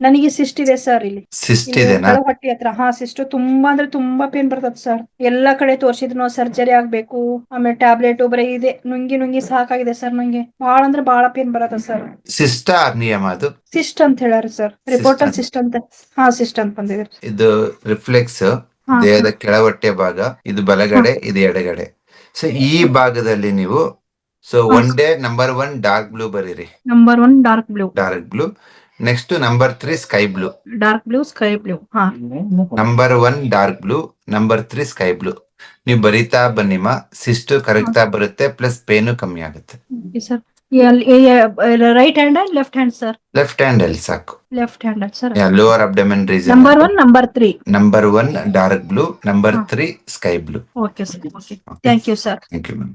ನನಗೆ ಸಿಸ್ಟ್ ಇದೆ ಸರ್ ಇಲ್ಲಿ. ಸಿಸ್ಟ್ ಇದೆನಾ? ಹೊಟ್ಟೆ ಹತ್ರ. ಹಾ ಸಿಸ್ಟ್ ತುಂಬಾ ಅಂದ್ರೆ ತುಂಬಾ ಪೇನ್ ಬರ್ತದ ಸರ್ ಎಲ್ಲಾ ಕಡೆ ತೋರ್ಸಿದ್ರು ಸರ್ಜರಿ ಆಗ್ಬೇಕು ಆಮೇಲೆ ಟ್ಯಾಬ್ಲೆಟ್ ಬರೀ ಇದೆ. ನುಂಗಿ ನುಂಗಿ ಸಾಕಾಗಿದೆ ಸರ್ ನಂಗೆ. ಬಾಳ ಅಂದ್ರೆ ಬಾಳ ಪೇನ್ ಬರತ್ತ ಸರ್ ಸಿಸ್ಟ್ ನಿಯಮ ಅದು? ಸಿಸ್ಟ್ ಅಂತ ಹೇಳಾರ ಸರ್ ರಿಪೋರ್ಟರ್ ಸಿಸ್ಟ್ ಅಂತ. ಹಾ ಸಿಸ್ಟ್ ಅಂತ ಬಂದಿದೆ. ಇದು ರಿಫ್ಲೆಕ್ಸ್ ದೇಹದ ಕೆಳಹೊಟ್ಟೆ ಭಾಗ ಇದು ಬಲಗಡೆ ಇದು ಎಡಗಡೆ. ಸೊ ಈ ಭಾಗದಲ್ಲಿ ನೀವು so. One day number one dark blue ಬರೀರಿ. Number one dark blue dark blue next number three sky blue dark blue sky blue ಹಾ number one dark blue number three sky blue ನೀವು ಬರೀತಾ ಬನ್ನಿಮ್ಮ cyst ಕರಗ್ತಾ ಬರುತ್ತೆ plus pain ಕಮ್ಮಿ ಆಗುತ್ತೆ sir right hand and left hand sir left hand ಅಲ್ಲಿ ಸಾಕು left hand sir lower abdomen reason number one number three number one dark blue number ಹಾ. Three sky blue okay sir okay thank you sir thank you ma'am